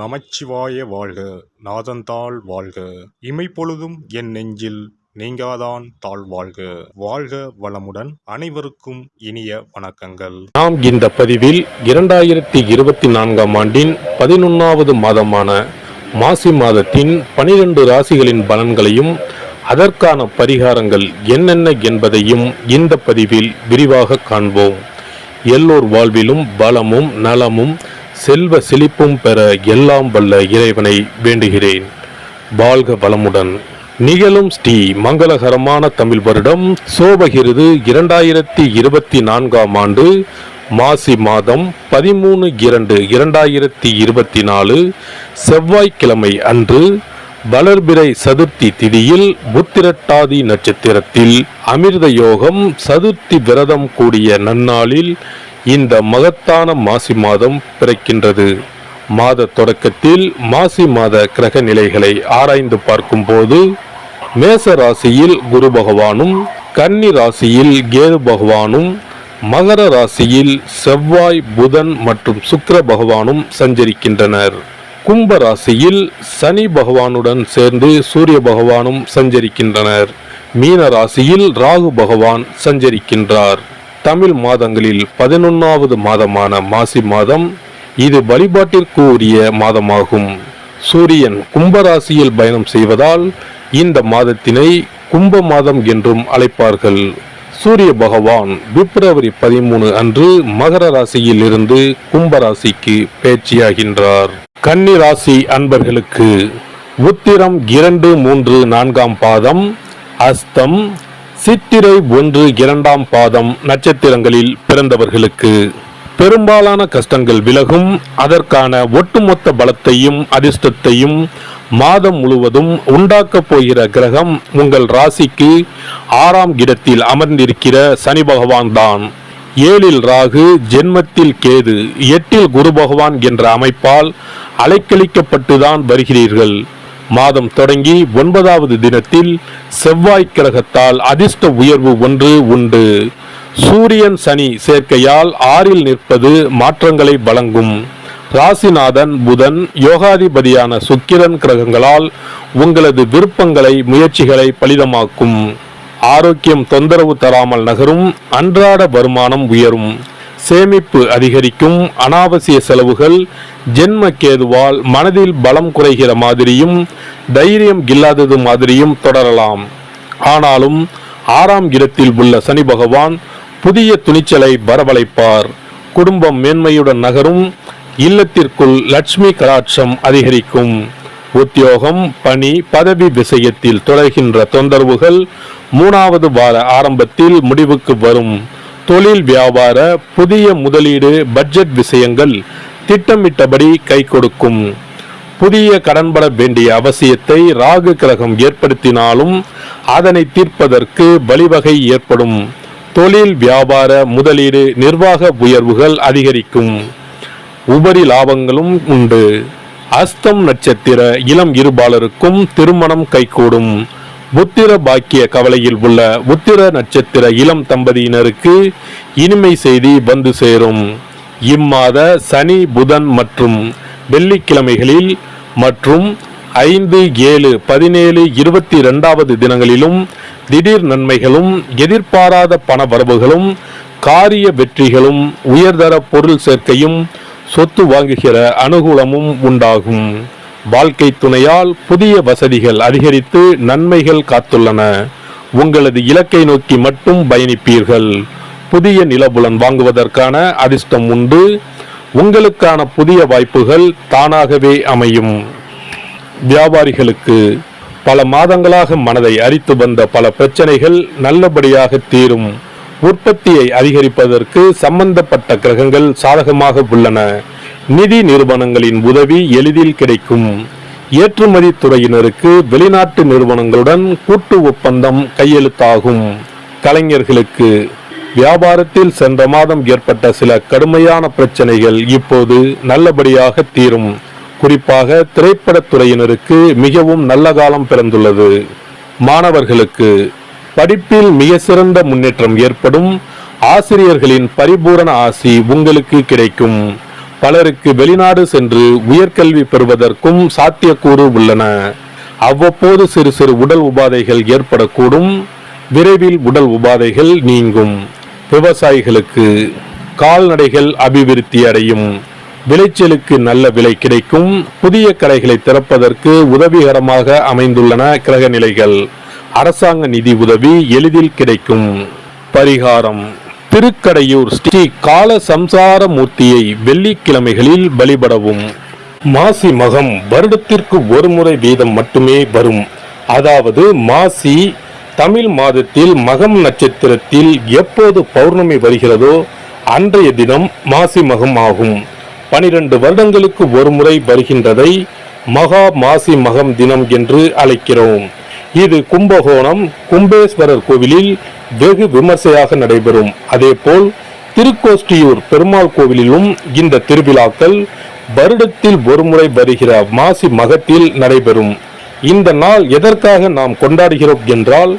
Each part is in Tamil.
நமச்சிவாய வாழ்க நாதந்தாள் வாழ்க. இமைப்பொழுதும் என் நெஞ்சில் நீங்காதான் தாழ் வாழ்க. வாழ்க வளமுடன் அனைவருக்கும் இனிய வணக்கங்கள். நாம் இந்த பதிவில் இரண்டாயிரத்தி இருபத்தி நான்காம் ஆண்டின் பதினொன்றாவது மாதமான மாசி மாதத்தின் பனிரெண்டு ராசிகளின் பலன்களையும் அதற்கான பரிகாரங்கள் என்னென்ன என்பதையும் இந்த பதிவில் விரிவாக காண்போம். எல்லோர் வாழ்விலும் பலமும் நலமும் செல்வ செழிப்பும் பெற எல்லாம் வல்ல இறைவனை வேண்டுகிறேன். வாழ்க வளமுடன். நிகழும் ஸ்ரீ மங்களகரமான தமிழ் வருடம் சோபகிருது இரண்டாயிரத்தி இருபத்தி நான்காம் ஆண்டு மாசி மாதம் பதிமூணு இரண்டு இரண்டாயிரத்தி இருபத்தி நாலு செவ்வாய்க்கிழமை அன்று வளர்பிறை சதுர்த்தி திதியில் புத்திரட்டாதி நட்சத்திரத்தில் அமிர்த யோகம் சதுர்த்தி விரதம் கூடிய நன்னாளில் இந்த மகத்தான மாசி மாதம் பிறக்கின்றது. மாத தொடக்கத்தில் மாசி மாத கிரக நிலைகளை ஆராய்ந்து பார்க்கும்போது மேச ராசியில் குரு பகவானும் கன்னி ராசியில் கேது பகவானும் மகர ராசியில் செவ்வாய் புதன் மற்றும் சுக்கர பகவானும் சஞ்சரிக்கின்றனர். கும்ப ராசியில் சனி பகவானுடன் சேர்ந்து சூரிய பகவானும் சஞ்சரிக்கின்றனர். மீன ராசியில் ராகு பகவான் சஞ்சரிக்கின்றார். தமிழ் மாதங்களில் பதினொன்றாவது மாதமான மாசி மாதம் இது வழிபாட்டிற்கு உரிய மாதமாகும். சூரியன் கும்பராசியில் பயணம் செய்வதால் இந்த மாதத்தினை கும்ப மாதம் என்றும் அழைப்பார்கள். சூரிய பகவான் பிப்ரவரி பதிமூணு அன்று மகர ராசியில் இருந்து கும்பராசிக்கு பேச்சியாகின்றார். கன்னி ராசி அன்பர்களுக்கு உத்திரம் இரண்டு மூன்று நான்காம் பாதம் அஸ்தம் சித்திரை ஒன்று இரண்டாம் பாதம் நட்சத்திரங்களில் பிறந்தவர்களுக்கு பெரும்பாலான கஷ்டங்கள் விலகும். அதற்கான ஒட்டுமொத்த பலத்தையும் அதிர்ஷ்டத்தையும் மாதம் முழுவதும் உண்டாக்கப் போகிற கிரகம் உங்கள் ராசிக்கு ஆறாம் இடத்தில் அமர்ந்திருக்கிற சனி பகவான் தான். ஏழில் ராகு ஜென்மத்தில் கேது எட்டில் குரு பகவான் என்ற அமைப்பால் அலைக்கழிக்கப்பட்டுதான் வருகிறீர்கள். மாதம் தொடங்கி ஒன்பதாவது தினத்தில் செவ்வாய் கிரகத்தால் அதிர்ஷ்ட உயர்வு ஒன்று உண்டு. சூரியன் சனி சேர்க்கையால் ஆறில் நிற்பது மாற்றங்களை வழங்கும். ராசிநாதன் புதன் யோகாதிபதியான சுக்கிரன் கிரகங்களால் உங்களது விருப்பங்களை முயற்சிகளை பலிதமாக்கும். ஆரோக்கியம் தொந்தரவு தராமல் நகரும் அன்றாட வருமானம் உயரும். சேமிப்பு அதிகரிக்கும் அனாவசிய செலவுகள் ஜென்ம கேதுவால் மனதில் பலம் குறைகிற மாதிரியும் தைரியம் இல்லாதது மாதிரியும் தொடரலாம். ஆனாலும் ஆறாம் இடத்தில் உள்ள சனி பகவான் புதிய துணிச்சலை வரவழைப்பார். குடும்பம் மேன்மையுடன் நகரும் இல்லத்திற்குள் லட்சுமி கடாட்சம் அதிகரிக்கும். உத்தியோகம் பணி பதவி விஷயத்தில் தொடர்கின்ற தொந்தரவுகள் மூணாவது வார ஆரம்பத்தில் முடிவுக்கு வரும். தொழில் வியாபார புதிய முதலீடு பட்ஜெட் விஷயங்கள் திட்டமிட்டபடி கை கொடுக்கும். புதிய கடன்பட வேண்டிய அவசியத்தை ராகு கிரகம் ஏற்படுத்தினாலும் அதனை தீர்ப்பதற்கு வழிவகை ஏற்படும். தொழில் வியாபார முதலீடு நிர்வாக உயர்வுகள் அதிகரிக்கும். உபரி லாபங்களும் உண்டு. அஸ்தம் நட்சத்திர இளம் இருபாலருக்கும் திருமணம் கைகூடும். புத்திர பாக்கிய கவலையில் உள்ள உத்திர நட்சத்திர இளம் தம்பதியினருக்கு இனிமை செய்தி வந்து சேரும். இம்மாத சனி புதன் மற்றும் வெள்ளிக்கிழமைகளில் மற்றும் ஐந்து ஏழு பதினேழு இருபத்தி இரண்டாவது தினங்களிலும் திடீர் நன்மைகளும் எதிர்பாராத பண வரவுகளும் காரிய வெற்றிகளும் உயர்தர பொருள் சேர்க்கையும் சொத்து வாங்குகிற அனுகூலமும் உண்டாகும். வாழ்க்கை துணையால் புதிய வசதிகள் அதிகரித்து நன்மைகள் காத்துள்ளன. உங்களது இலக்கை நோக்கி மட்டும் பயணிப்பீர்கள். புதிய நிலபுலன் வாங்குவதற்கான அதிர்ஷ்டம் உண்டு. உங்களுக்கான புதிய வாய்ப்புகள் தானாகவே அமையும். வியாபாரிகளுக்கு பல மாதங்களாக மனதை அரித்து வந்த பல பிரச்சனைகள் நல்லபடியாக தீரும். உற்பத்தியை அதிகரிப்பதற்கு சம்பந்தப்பட்ட கிரகங்கள் சாதகமாக உள்ளன. நிதி நிறுவனங்களின் உதவி எளிதில் கிடைக்கும். ஏற்றுமதி துறையினருக்கு வெளிநாட்டு நிறுவனங்களுடன் கூட்டு ஒப்பந்தம் கையெழுத்தாகும். கலைஞர்களுக்கு வியாபாரத்தில் சென்ற மாதம் ஏற்பட்ட சில கடுமையான பிரச்சனைகள் இப்போது நல்லபடியாக தீரும். குறிப்பாக திரைப்படத் துறையினருக்கு மிகவும் நல்ல காலம் பிறந்துள்ளது. மாணவர்களுக்கு படிப்பில் மிக சிறந்த முன்னேற்றம் ஏற்படும். ஆசிரியர்களின் பரிபூரண ஆசி உங்களுக்கு கிடைக்கும். பலருக்கு வெளிநாடு சென்று உயர்கல்வி பெறுவதற்கும் சாத்தியக்கூறு உள்ளன. அவ்வப்போது சிறு சிறு உடல் உபாதைகள் ஏற்படக்கூடும். விரைவில் உடல் உபாதைகள் நீங்கும். விவசாயிகளுக்கு கால்நடைகள் அபிவிருத்தி அடையும். விளைச்சலுக்கு நல்ல விலை கிடைக்கும். புதிய கடைகளை திறப்பதற்கு உதவிகரமாக அமைந்துள்ளன கிரக நிலைகள் அரசாங்க நிதி உதவி எளிதில் கிடைக்கும். பரிகாரம். திருக்கடையூர் ஸ்ரீ கால சம்சார மூர்த்தியை வெள்ளிக்கிழமைகளில் வழிபடவும். மாசி மகம் வருடத்திற்கு ஒரு முறை வீதம் மட்டுமே வரும். அதாவது மாசி தமிழ் மாதத்தில் மகம் நட்சத்திரத்தில் எப்போது பௌர்ணமி வருகிறதோ அன்றைய தினம் மாசி மகம் ஆகும். பனிரெண்டு வருடங்களுக்கு ஒரு முறை வருகின்றதை மகா மாசி மகம் தினம் என்று அழைக்கிறோம். இது கும்பகோணம் கும்பேஸ்வரர் கோவிலில் வெகு விமர்சையாக நடைபெறும். அதேபோல் திருக்கோஷ்டியூர் பெருமாள் கோவிலிலும் இந்த திருவிழாக்கள் வருடத்தில் ஒருமுறை வருகிற மாசி மகத்தில் நடைபெறும். இந்த நாள் எதற்காக நாம் கொண்டாடுகிறோம் என்றால்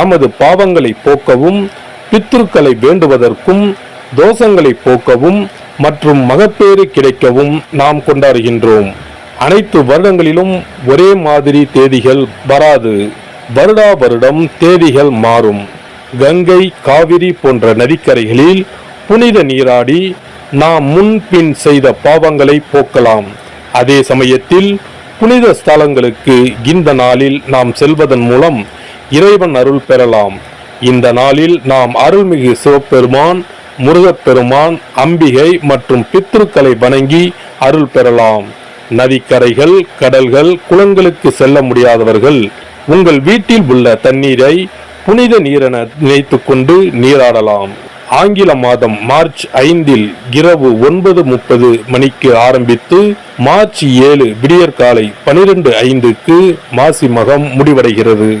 நமது பாவங்களை போக்கவும் பித்ருக்களை வேண்டுவதற்கும் தோஷங்களை போக்கவும் மற்றும் மகப்பேறு கிடைக்கவும் நாம் கொண்டாடுகின்றோம். அனைத்து வருடங்களிலும் ஒரே மாதிரி தேதிகள் வராது. வருடா வருடம் தேதிகள் மாறும். கங்கை காவிரி போன்ற நதிக்கரைகளில் புனித நீராடி நாம் முன்பின் செய்த பாவங்களை போக்கலாம். அதே சமயத்தில் புனித ஸ்தலங்களுக்கு இந்த நாளில் நாம் செல்வதன் மூலம் இறைவன் அருள் பெறலாம். இந்த நாளில் நாம் அருள்மிகு சிவபெருமான் முருகப்பெருமான் அம்பிகை மற்றும் பித்ருக்களை வணங்கி அருள் பெறலாம். நதிக்கரைகள் கடல்கள் குளங்களுக்கு செல்ல முடியாதவர்கள் உங்கள் வீட்டில் உள்ள தண்ணீரை புனித நீரென நினைத்துக் கொண்டு நீராடலாம். ஆங்கில மாதம் மார்ச் ஐந்தில் இரவு ஒன்பது முப்பது மணிக்கு ஆரம்பித்து மார்ச் ஏழு விடியற்காலை பனிரெண்டு ஐந்துக்கு மாசி மகம் முடிவடைகிறது.